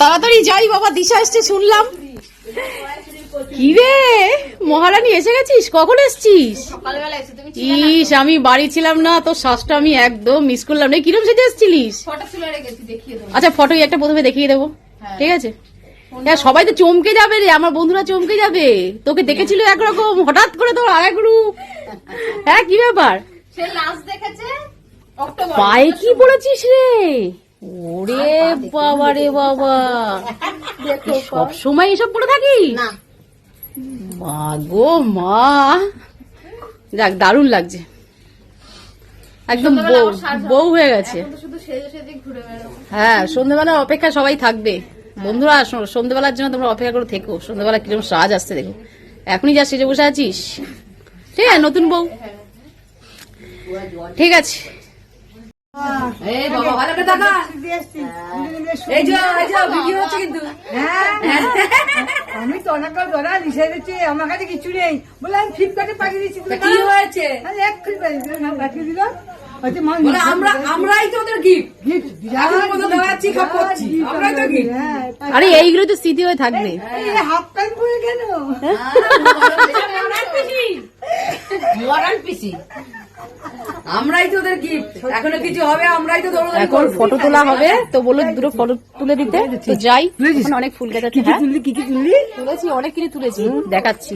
তাড়াতাড়ি যাই বাবা দিশা এসছে শুনলাম। কি রে মহারানী এসে গেছিস? কখন এসছিস? ইস আমি বাড়ি ছিলাম না তোর শ্বাসটা আমি একদম মিস করলাম না। কিরম সেজে এসছিলিস? আচ্ছা ফটো একটা প্রথমে দেখিয়ে দেবো। ঠিক আছে? হ্যাঁ সবাই তো চমকে যাবে রে আমার বন্ধুরা চমকে যাবে। তোকে দেখেছিল একরকম হঠাৎ করে তোর আরেক রূপ। হ্যাঁ কি ব্যাপার? পায়ে কি পড়েছিস রে? ওরে বাবা রে বাবা। সব সময় এসব পড়ে থাকিস না। মা গো মা। যাক দারুণ লাগছে। একদম বউ। বউ হয়ে গেছে। হ্যাঁ সন্ধ্যেবেলা অপেক্ষা সবাই থাকবে। বন্ধুরা শো- সন্ধ্যেবেলার জন্য তোমরা অপেক্ষা করে থেকো। সন্ধ্যেবেলা কীরকম সাজ আসছে দেখো। এখনই যা সেজে বসে আছিস। ঠিক আছে নতুন বউ। ঠিক আছে। আমি তো অনেক ধরা লিখে দিচ্ছি আমার কাছে কিছু নেই। বলে আমি ফ্লিপকার্টে পাঠিয়ে দিচ্ছি কি হয়েছে? পাঠিয়ে দিল। হ্যাঁ, আরে এইগুলো তো স্মৃতি হয়ে থাকবে। হাফ প্যান্ট পরে কেন? মডার্ন পিসি আমরাই তো ওদের গিফট এখনও কিছু হবে আমরাই তো দৌড় এখন ফটো তোলা হবে তো বলল দুটো ফটো তুলে দিতে। তো যাই এখন অনেক ফুল গাছ আছে হ্যাঁ। তুললি কি কি তুললি? তুলেছি অনেক কিছু তুলেছি দেখাচ্ছি।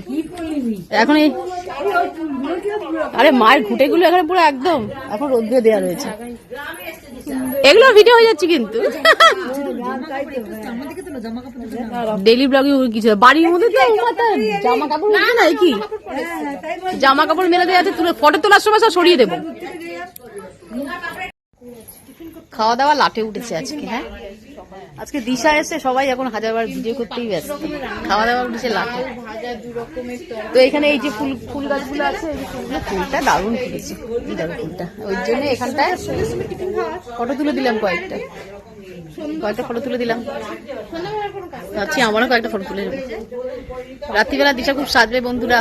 এখন এই আরে মায়ের ঘুটেগুলো এখানে পুরো একদম। এখন রোদ্রে দেওয়া রয়েছে। এগুলো ভিডিও হয়ে যাচ্ছে কিন্তু। ডেলি ব্লগে কিছু বাড়ির মধ্যে তো জামা কাপড় না কি? জামা কাপড় মেলে দেওয়া আছে তুলে ফটো তোলার সময় সব সরিয়ে দেবো। খাওয়া দাওয়া লাঠে উঠেছে আজকে হ্যাঁ? আজকে দিশা এসে সবাই এখন হাজারবার ভিডিও করতেই ব্যস্ত। খাওয়া দাওয়া উঠেছে লাঠে তো এখানে এই যে ফুল ফুল গাছগুলো আছে ফুলটা দারুণ ফুটেছে ফুলটা। ওই জন্য এখানটায় ফটো তুলে দিলাম কয়েকটা। কয়েকটা ফটো তুলে দিলাম। ভাবছি আমারও কয়েকটা ফটো তুলে নেব। রাত্রিবেলা দিশা খুব সাজবে বন্ধুরা।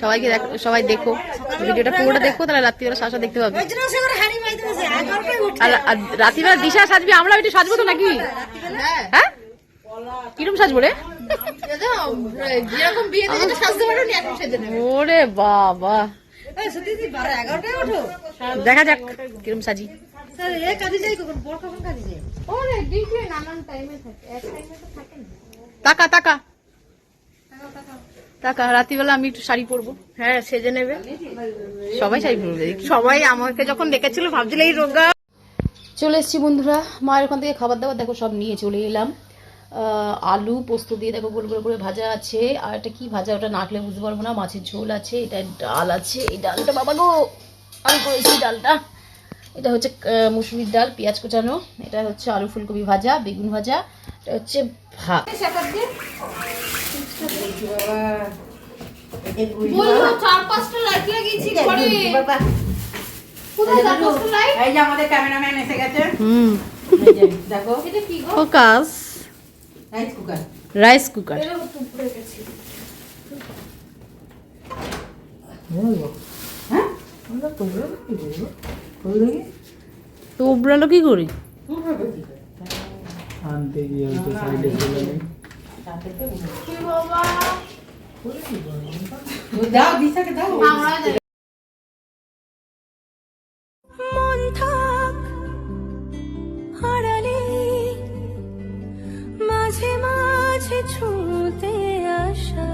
সবাইকে সবাই দেখো। ভিডিওটা পুরোটা দেখো, তাহলে রাত্রিবেলা সাজা দেখতে পাবে। আর রাত্রিবেলা দিশা সাজবে, আমরা একটু সাজবো তো নাকি? হ্যাঁ? কিরম সাজবো রে? ওরে বাবা। দেখা যাক কিরম সাজি। কাজে যাই কখন কখন কাজে যায় ওরে ডিউটি নানান টাইমে থাকে। এক টাইমে তো থাকে না। টাকা টাকা টাকা রাত্রিবেলা আমি একটু শাড়ি পরবো। হ্যাঁ সেজে নেবে। সবাই শাড়ি পরবে। সবাই আমাকে যখন দেখেছিল ভাবছিল এই রোগা। চলে এসেছি বন্ধুরা। মায়ের ওখান থেকে খাবার দাবার দেখো সব নিয়ে চলে এলাম। আলু পোস্ত দিয়ে দেখো গোল গোল করে ভাজা আছে। আর একটা কি ভাজা? ওটা নাকলে বুঝতে পারব না। মাছের ঝোল আছে এটা ডাল আছে। এই ডালটা বাবা গো আমি করেছি ডালটা। এটা হচ্ছে মুসুরির ডাল পেঁয়াজ কোচানো। এটা হচ্ছে আলু ফুলকপি ভাজা বেগুন ভাজা। এটা হচ্ছে ভাত। রাইস কুকার হ্যাঁ? তো উবড়ালো কি করি? আনতে গিয়ে হয়তো সাইডে চলে গেল দাও দিশাকে দাও। আমরা জানি। মন থাক হারালে মাঝে মাঝে ছুঁতে আসা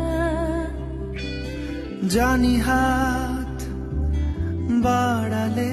জানি হাত বাড়ালে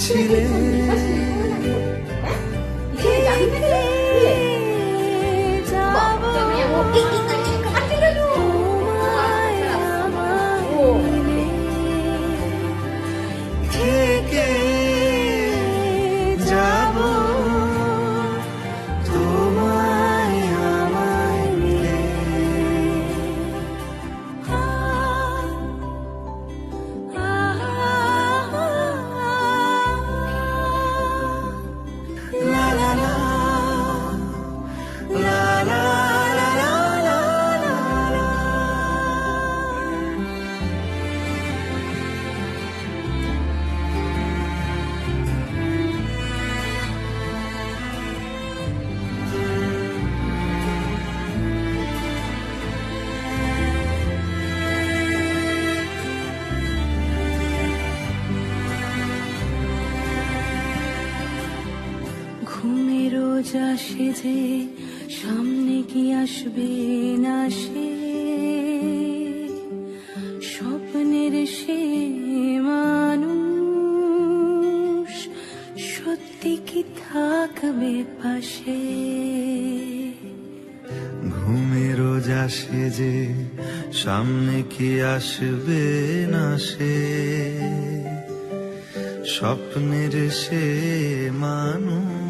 起来。রোজ আসে যে সামনে কি আসবে না সে? স্বপ্নের সে মানুষ সত্যি কি থাকবে পাশে? ঘুমে রোজ আসে যে সামনে কি আসবে না সে? স্বপ্নের সে মানুষ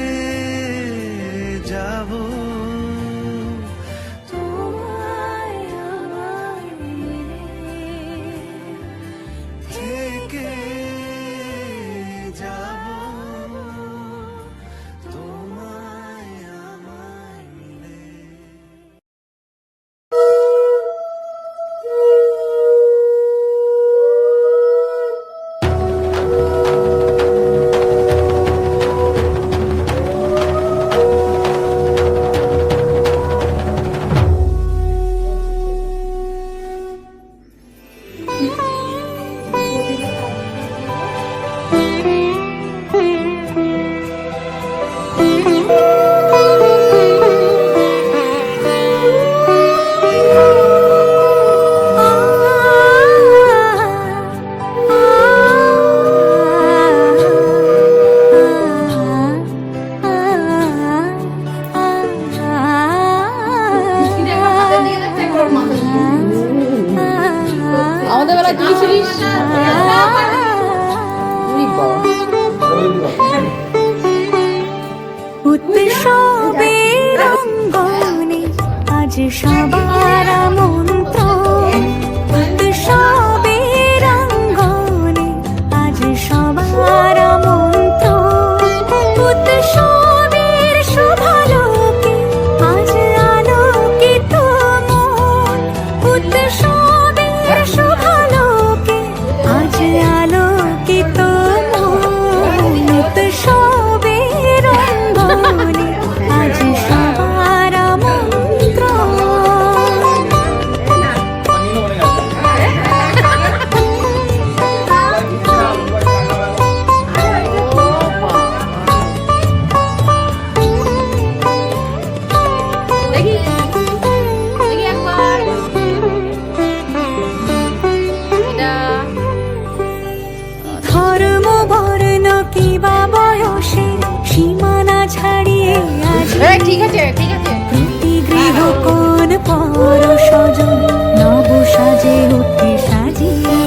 বর্ণ কিবা বয়সে সীমানা ছাড়িয়ে আজ ঠিক আছে ঠিক আছে। প্রতি গৃহ কোন পর সজন নব সাজে উঠে সাজিয়ে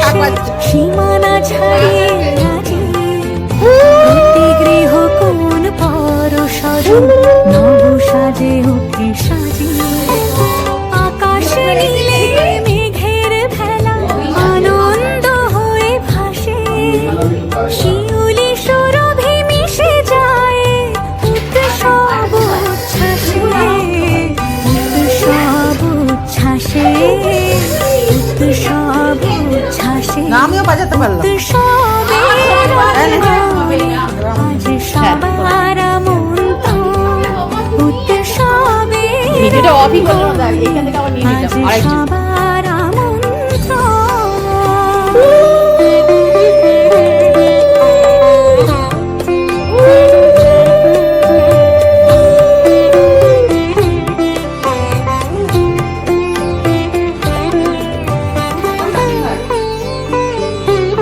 শাক বয়সে বাজছে। সীমানা ছাড়িয়ে আজি প্রতি গৃহ কোন পর সজন নব সাজে উঠে অফই না এখান থেকে আবার নিয়ে আজ নিলাম আরেকজন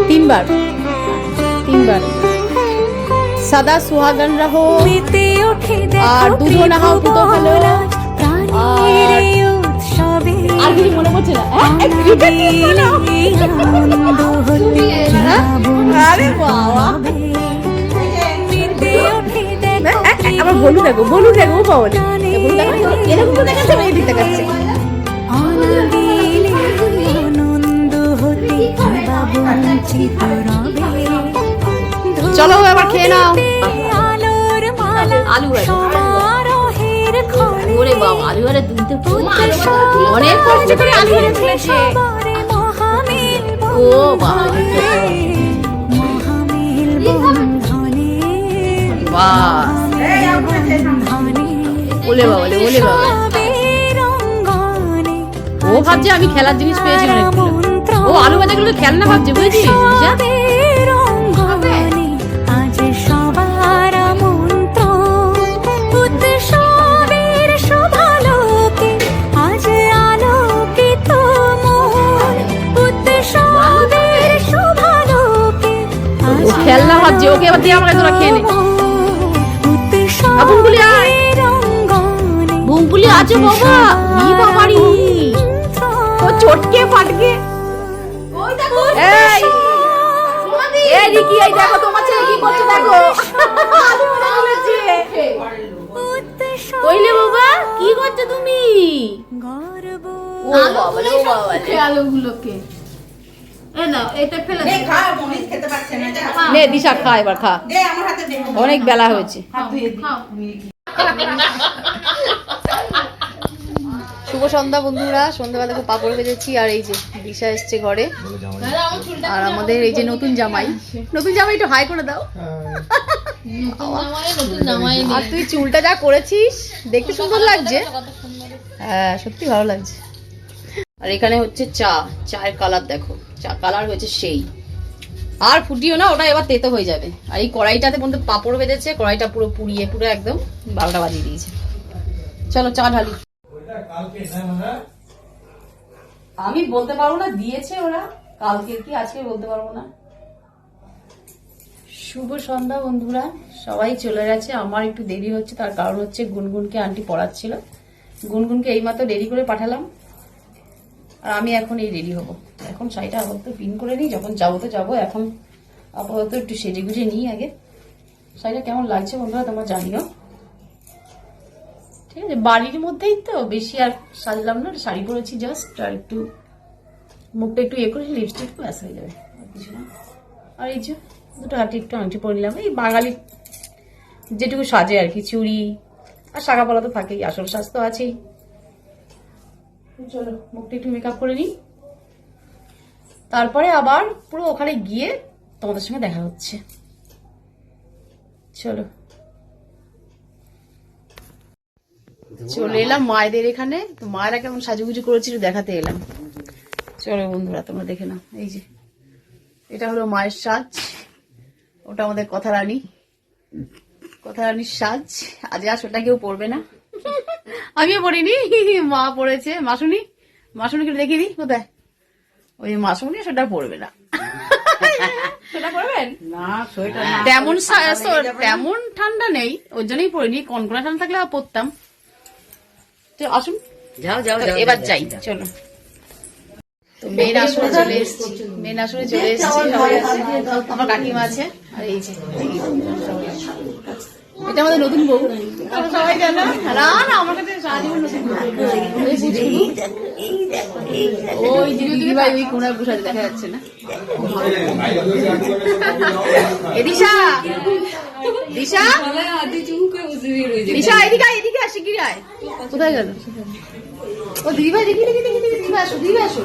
তিনবার। তিনবার। সাদা সুহাগন রহো আর দেখো দুধও না হও, পুতো ভালো। আর- কিছু মনে পড়ছে না আরে বাবা আবার বলু দেখো বলু দেখো চলো এবার খেয়ে আলু ক্ষণে ওরে বাবা আলু আরে দুধ তো উৎসব অনেক কষ্ট করে আলু ভেজে তুলেছে ও বাবা ওলে ওলে ও ভাবছে আমি খেলার জিনিস পেয়েছি অনেকগুলো ও আলু ভাজাগুলো খেলনা ভাবছে বুঝেছিস? আজ ও ওকে এবার দিয়ে আমাকে তোরা খেয়ে নে। আবুলগুলি আয়। বুমপুলি আছে বাবা ই বাবারি ও চটকে ফাটকে। এই। এই রিকি এই দেখো তোমার ছেলে কি করছে দেখো। আলু ভাজা তুলেছে কইলে বাবা কি করছ তুমি? গর্ব। ও বাবা ও বাবা রে। আলুগুলোকে। নে দাও। খা দিশা এবার খা। অনেক বেলা হয়েছে। শুভ সন্ধ্যা বন্ধুরা। সন্ধ্যাবেলা দেখো পাপড় ভেজেছি আর এই যে দিশা এসছে ঘরে। আর আমাদের এই যে নতুন জামাই। নতুন জামাই একটু হাই করে দাও। জামাই আর তুই চুলটা যা করেছিস দেখতে সুন্দর লাগছে। হ্যাঁ সত্যি ভালো লাগছে। আর এখানে হচ্ছে চা, চায়ের কালার দেখো। চা কালার হয়েছে সেই। আর ফুটিও না, ওটা এবার তেতো হয়ে যাবে। আর এই কড়াইটাতে পর্যন্ত পাপড় বেঁধেছে, কড়াইটা পুরো পুড়িয়ে পুরো একদম বারোটা বাজিয়ে দিয়েছে। চলো চা ঢালি। আমি বলতে পারব না, দিয়েছে ওরা। কালকে কি, আজকে বলতে পারব না। শুভ সন্ধ্যা বন্ধুরা, সবাই চলে গেছে। আমার একটু দেরি হচ্ছে, তার কারণ হচ্ছে গুনগুনকে আন্টি পড়াচ্ছিল। গুনগুনকে এইমাত্র দেরি করে পাঠালাম। আর আমি এখন এই রেডি হব। এখন শাড়িটা আপাতত পিন করে নিই, যখন যাব তো যাব। এখন আপাতত একটু সেজে গুজে নিই আগে। শাড়িটা কেমন লাগছে বন্ধুরা তোমরা জানিও। ঠিক আছে, বাড়ির মধ্যেই তো বেশি আর সাজলাম না, শাড়ি পরেছি জাস্ট আর একটু মুখটা একটু ইয়ে করেছি লিপস্টিক ব্যাস হয়ে যাবে। আর কিছু আর এই যে দুটো হাতে একটু আংটি পরে নিলাম। এই বাঙালি যেটুকু সাজে আর কি, চুড়ি আর শাখা পলা তো থাকেই, আসল সাজ তো আছেই। চলো, মুখটা একটু মেকআপ করে নিই। তারপরে আবার পুরো ওখানে গিয়ে তোমাদের সঙ্গে দেখা হচ্ছে। চলো। চলে এলাম মায়েদের এখানে। তো মায়েরা কেমন সাজুগুজু করেছিল দেখাতে এলাম। চলো বন্ধুরা, তোমরা দেখে নাও। এই যে, এটা হলো মায়ের সাজ। ওটা আমাদের কথা রানী কথা রানীর সাজ। আজ আর সেটা কেউ পড়বে না। আমিও পড়িনি মা পড়েছে। মাসুনি? মাসুনিকে দেখিয়ে দিই কোথায়? ওই মাসুনি সেটা পড়বে না। তেমন তেমন ঠান্ডা নেই ওর জন্যই পড়িনি কনকনা ঠান্ডা থাকলে আর পড়তাম। তো আসুন। যাও যাও এবার যাই চলো তো মেন আসরে চলে এসেছি। মেন আসরে চলে এসেছি। আমার কাকিমা আছে। আর এই যে এটা আমাদের নতুন বউ। সবাই জানো না না আমার কাছে নতুন বউ। ওই যে দিদিভাই ওই কোনায় বসে দেখা যাচ্ছে না। এ দিশা দিশা এদিকে আয় এদিকে আসে আয়। কোথায় গেল? ও দিদিভাই দেখি দেখি দেখি দেখি দিদিভাই আসো দিদিভাই আসো।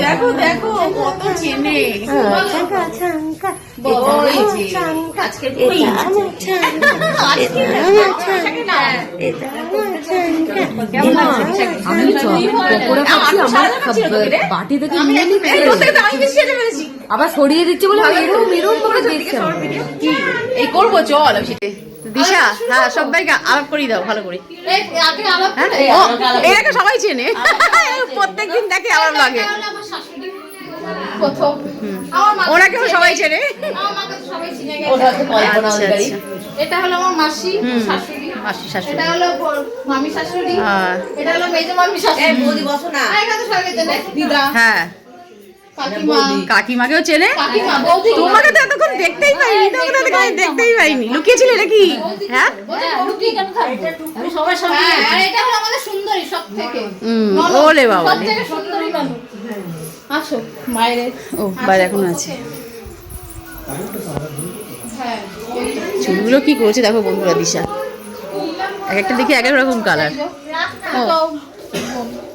দেখো দেখো কত চেনে আমি পকোড়া খাচ্ছি আমার বাটি থেকে নিয়ে নিচ্ছে আবার সরিয়ে দিচ্ছে বলে করে এই করব চল। দিশা হ্যাঁ সবাইকে আলাপ করিয়ে দাও ভালো করে। এই, আগে আলাপ হ্যাঁ করে। এটাকে সবাই চেনে। প্রত্যেকদিন দেখে আলাপ লাগে। ওনাকেও সবাই চেনে। আচ্ছা, আচ্ছা। এটা হলো আমার মাসি শাশুড়ি। মাসি শাশুড়ি। এটা হলো মামি শাশুড়ি। হ্যাঁ। এটা হলো মেজো মামি শাশুড়ি। সবাই চেনে। দিদা। হ্যাঁ। কাকিমাকেও চেনে? তোমাকে তো এতক্ষণ দেখতেই পাইনি তোমাকে তো এতক্ষণ দেখতেই পাইনি। লুকিয়েছিলে নাকি? হ্যাঁ? হ্যাঁ, আর এটা হলো আমাদের সুন্দরী সব থেকে হুম, ননদ, ওলে বাবা। আসো বাইরে। ও বাইরে এখন আছে। হ্যাঁ চুলগুলো কি করেছে দেখো বন্ধুরা দিশা। এক একটা দেখি এক এক রকম কালার ও।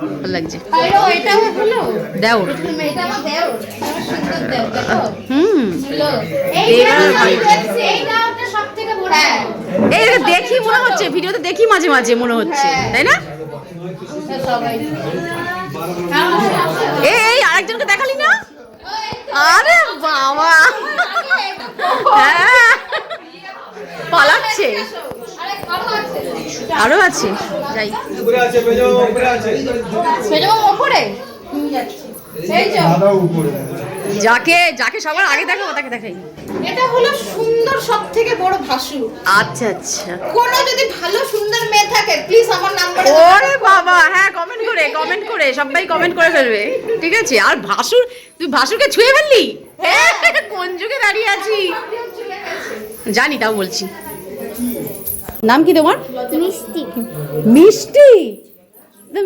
ভালো লাগছে। দাও। হুম। এই হ্যাঁ। দেখি মনে হচ্ছে ভিডিওতে দেখি মাঝে মাঝে মনে হচ্ছে তাই না? এই এই আরেকজনকে দেখালি না? আরে বাবা। হ্যাঁ। পালাচ্ছে। আরও আছে। যাই। উপরে যাকে যাকে সবার আগে দেখাবো তাকে দেখাই। এটা হলো সুন্দর সব থেকে বড় ভাসু আচ্ছা আচ্ছা। কোনো যদি ভালো সুন্দর মেয়ে থাকে প্লিজ আমার নাম্বারে ওরে বাবা হ্যাঁ কমেন্ট করে কমেন্ট করে সবাই কমেন্ট করে ফেলবে। ঠিক আছে আর ভাসুর তুই ভাসুরকে ছুঁয়ে ফেললি? হ্যাঁ কোন যুগে দাঁড়িয়ে আছি জানি তাও বলছি। নাম কি তোমার? মিষ্টি। মিষ্টি?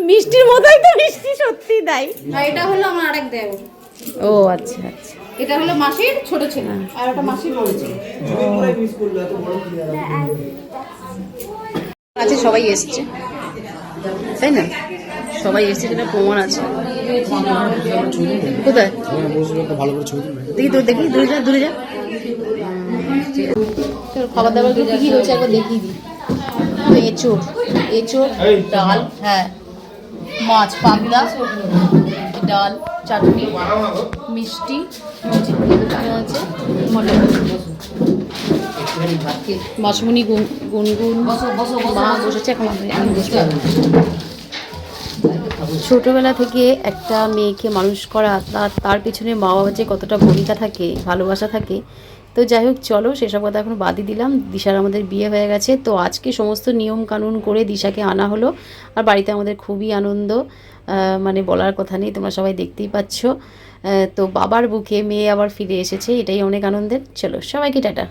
মিষ্টির মতোই তো মিষ্টি সত্যি তাই। এটা হলো আমার আরেক দেওর ও আচ্ছা আচ্ছা। এটা হলো মাসির ছোট ছেলে। আর ওটা মাসির বড় ছেলে। আছে সবাই এসছে। তাই না? সবাই এসছে সেটা প্রমাণ আছে? কোথায়? দেখি তোর দেখি দূরে যা দূরে যা। খাবার দাবার কি কি হয়েছে একবার দেখিয়ে দিই। এঁচোড় এঁচোড় ডাল হ্যাঁ। মাছ পাবদা ডাল চাটনি মিষ্টি আছে মটন মাসমুনি গুনগুন মা বসেছে এখন আমি- ছোটবেলা থেকে একটা মেয়েকে মানুষ করা তার তার পিছনে মা বাবার যে কতটা ভূমিকা থাকে ভালোবাসা থাকে তো যাই হোক, চলো, সেসব কথা এখন বাদই দিলাম। দিশার আমাদের বিয়ে হয়ে গেছে, তো আজকে সমস্ত নিয়ম কানুন করে দিশাকে আনা হলো। আর বাড়িতে আমাদের খুবই আনন্দ মানে বলার কথা নেই, তোমরা সবাই দেখতেই পাচ্ছ। তো বাবার বুকে মেয়ে আবার ফিরে এসেছে, এটাই অনেক আনন্দের। চলো, সবাইকে টাটা।